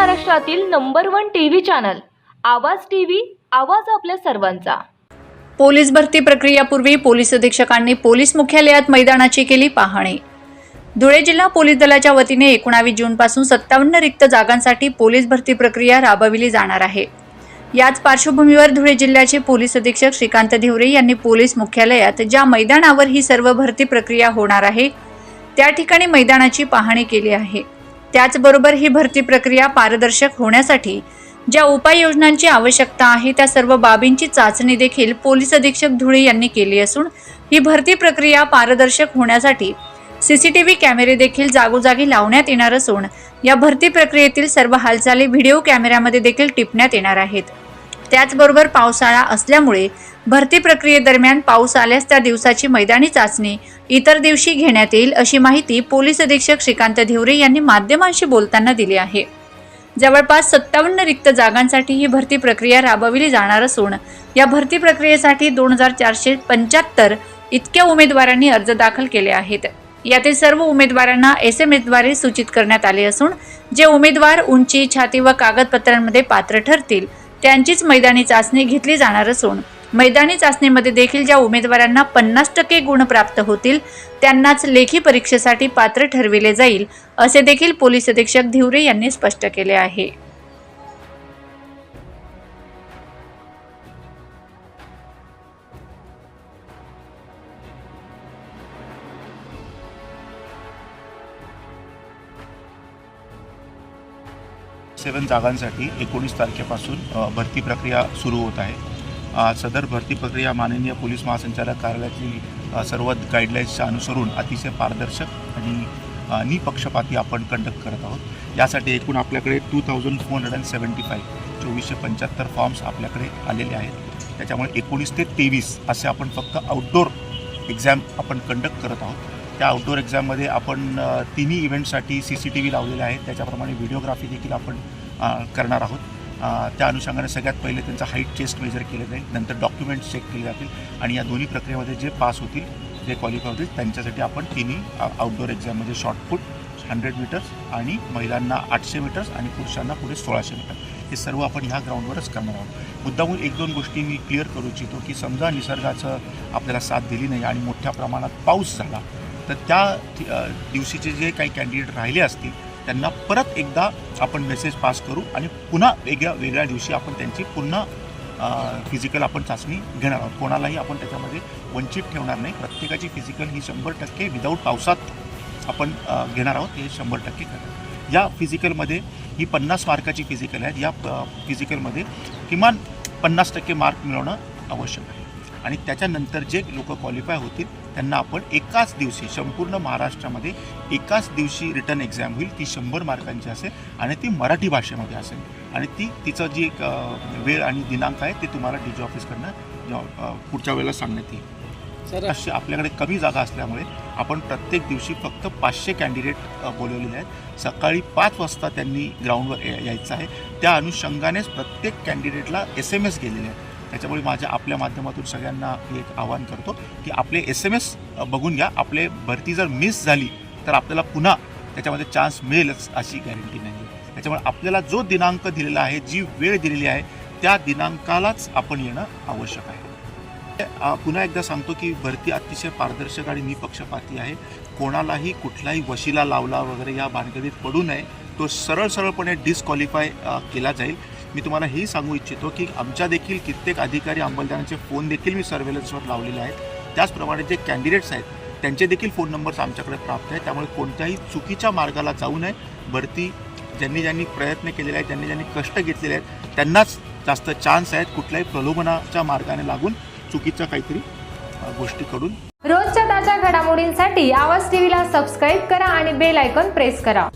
महाराष्ट्रातील number one T V channel Awaaz T V Awaaz आपल्या सर्वांचा. पोलीस भरती प्रक्रियापूर्वी पोलीस अधीक्षकांनी पोलीस मुख्यालयात मैदानाची केली पाहणी. धुळे जिल्हा पोलीस दलाच्या वतीने एकोणावीस जूनपासून सत्तावन्न रिक्त जागांसाठी पोलीस भरती प्रक्रिया राबविली जाणार आहे. याच पार्श्वभूमीवर धुळे जिल्ह्याचे पोलीस अधीक्षक श्रीकांत धिवरे यांनी पोलीस मुख्यालयात ज्या मैदानावर ही सर्व भरती प्रक्रिया होणार आहे त्या ठिकाणी मैदानाची पाहणी केली आहे. त्याचबरोबर ही भरती प्रक्रिया पारदर्शक होण्यासाठी ज्या उपाययोजनांची आवश्यकता आहे त्या सर्व बाबींची चाचणी देखील पोलीस अधीक्षक धुळे यांनी केली असून ही भरती प्रक्रिया पारदर्शक होण्यासाठी सीसीटीव्ही कॅमेरे देखील जागोजागी लावण्यात येणार असून या भरती प्रक्रियेतील सर्व हालचाली व्हिडिओ कॅमेऱ्यामध्ये देखील टिपण्यात येणार आहेत. त्याचबरोबर पावसाळा असल्यामुळे भरती प्रक्रियेदरम्यान पाऊस आल्यास त्या दिवसाची मैदानी चाचणी इतर दिवशी घेण्यात येईल अशी माहिती पोलीस अधीक्षक श्रीकांत धिवरे यांनी माध्यमांशी बोलताना दिली आहे. जवळपास सत्तावन्न रिक्त जागांसाठी ही भरती प्रक्रिया राबविली जाणार असून या भरती प्रक्रियेसाठी दोन हजार चारशे पंच्याहत्तर इतक्या उमेदवारांनी अर्ज दाखल केले आहेत. यातील सर्व उमेदवारांना एस एम एसद्वारे सूचित करण्यात आले असून जे उमेदवार उंची छाती व कागदपत्रांमध्ये पात्र ठरतील त्यांचीच मैदानी चाचणी घेतली जाणार असून मैदानी चाचणीमध्ये देखील ज्या उमेदवारांना पन्नास टक्के गुण प्राप्त होतील त्यांनाच लेखी परीक्षेसाठी पात्र ठरविले जाईल असे देखील पोलीस अधीक्षक धिवरे यांनी स्पष्ट केले आहे. सेवन जागांसाठी एकोणीस तारखेपासून भरती प्रक्रिया सुरू होत आहे. सदर भरती प्रक्रिया माननीय पोलीस महासंचालक कार्यालयातील सर्व गाईडलाईन्सच्या अनुसरून अतिशय पारदर्शक आणि निपक्षपाती आपण कंडक्ट करत आहोत. यासाठी एकूण आपल्याकडे two thousand four hundred and seventy five चोवीसशे पंच्याहत्तर फॉर्म्स आपल्याकडे आलेले आहेत. त्याच्यामुळे एकोणीस ते तेवीस असे आपण फक्त आउटडोर एक्झाम आपण कंडक्ट करत आहोत. त्या आउटडोर एक्झाममध्ये आपण तिन्ही इव्हेंटसाठी सी सी टी व्ही लावलेले आहेत. त्याच्याप्रमाणे व्हिडिओग्राफी देखील आपण करणार आहोत. त्या अनुषंगाने सगळ्यात पहिले त्यांचा हाईट चेस्ट मेजर केले जाईल. नंतर डॉक्युमेंट्स चेक केले जातील. आणि या दोन्ही प्रक्रियेमध्ये जे पास होतील जे क्वालिफाय होतील त्यांच्यासाठी आपण तिन्ही आउटडोर एक्झाममध्ये शॉर्टपुट हंड्रेड मीटर्स आणि महिलांना आठशे मीटर्स आणि पुरुषांना पुढे सोळाशे मीटर हे सर्व आपण ह्या ग्राउंडवरच करणार आहोत. मुद्दामून एक दोन गोष्टी मी क्लिअर करू इच्छितो की समजा निसर्गाचं आपल्याला साथ दिली नाही आणि मोठ्या प्रमाणात पाऊस झाला तर त्या दिवशीचे जे काही कॅन्डिडेट राहिले असतील त्यांना परत एकदा आपण मेसेज पास करू आणि पुन्हा वेगळ्या वेगळ्या दिवशी आपण त्यांची पुन्हा फिजिकल आपण चाचणी घेणार आहोत. कोणालाही आपण त्याच्यामध्ये वंचित ठेवणार नाही. प्रत्येकाची फिजिकल ही शंभर टक्के विदाऊट पावसात आपण घेणार आहोत. हे शंभर टक्के करणार या फिजिकलमध्ये ही पन्नास मार्काची फिजिकल आहे या फिजिकलमध्ये किमान पन्नास टक्के मार्क मिळवणं आवश्यक आहे. आणि त्याच्यानंतर जे लोक क्वालिफाय होतील त्यांना आपण एकाच दिवशी संपूर्ण महाराष्ट्रामध्ये एकाच दिवशी रिटर्न एक्झाम होईल. ती शंभर मार्कांची असेल आणि ती मराठी भाषेमध्ये असेल. आणि ती तिचं जी वेळ आणि दिनांक आहे ते तुम्हाला डी जी ऑफिसकडनं पुढच्या वेळेला सांगण्यात येईल. सर अशी आपल्याकडे कमी जागा असल्यामुळे आपण प्रत्येक दिवशी फक्त पाचशे कॅन्डिडेट बोलवलेले आहेत. सकाळी पाच वाजता त्यांनी ग्राउंडवर यायचं आहे. त्या अनुषंगानेच प्रत्येक कॅन्डिडेटला एस एम एस गेलेले आहेत. त्याच्यामुळे माझ्या आपल्या माध्यमातून सगळ्यांना एक आवाहन करतो की आपले एस एम एस बघून घ्या. आपले भरती जर मिस झाली तर आपल्याला पुन्हा त्याच्यामध्ये चान्स मिळेलच अशी गॅरंटी नाही. आहे त्याच्यामुळे आपल्याला जो दिनांक दिलेला आहे जी वेळ दिलेली आहे त्या दिनांकालाच आपण येणं आवश्यक आहे. पुन्हा एकदा सांगतो की भरती अतिशय पारदर्शक आणि निपक्षपाती आहे. कोणालाही कुठलाही वशिला लावला वगैरे या भानगडीत पडू नये. तो सरळ सरळपणे डिस्क्वालिफाय केला जाईल. मी तुम्हाला हेही सांगू इच्छितो की आमच्या देखील कित्येक अधिकारी अंमलदारांचे फोन देखील मी सर्वेलन्सवर लावलेले आहेत. त्याचप्रमाणे जे कॅन्डिडेट्स आहेत त्यांचे देखील फोन नंबर्स आमच्याकडे प्राप्त आहेत. त्यामुळे कोणत्याही चुकीच्या मार्गाला जाऊ नये. भरती ज्यांनी ज्यांनी प्रयत्न केलेले आहेत ज्यांनी ज्यांनी कष्ट घेतलेले आहेत त्यांनाच जास्त चान्स आहेत कुठल्याही प्रलोभनाच्या मार्गाने लागून चुकीच्या काहीतरी गोष्टी करून. रोजच्या ताज्या घडामोडींसाठी आवाज टीव्हीला सबस्क्राईब करा आणि बेल आयकॉन प्रेस करा.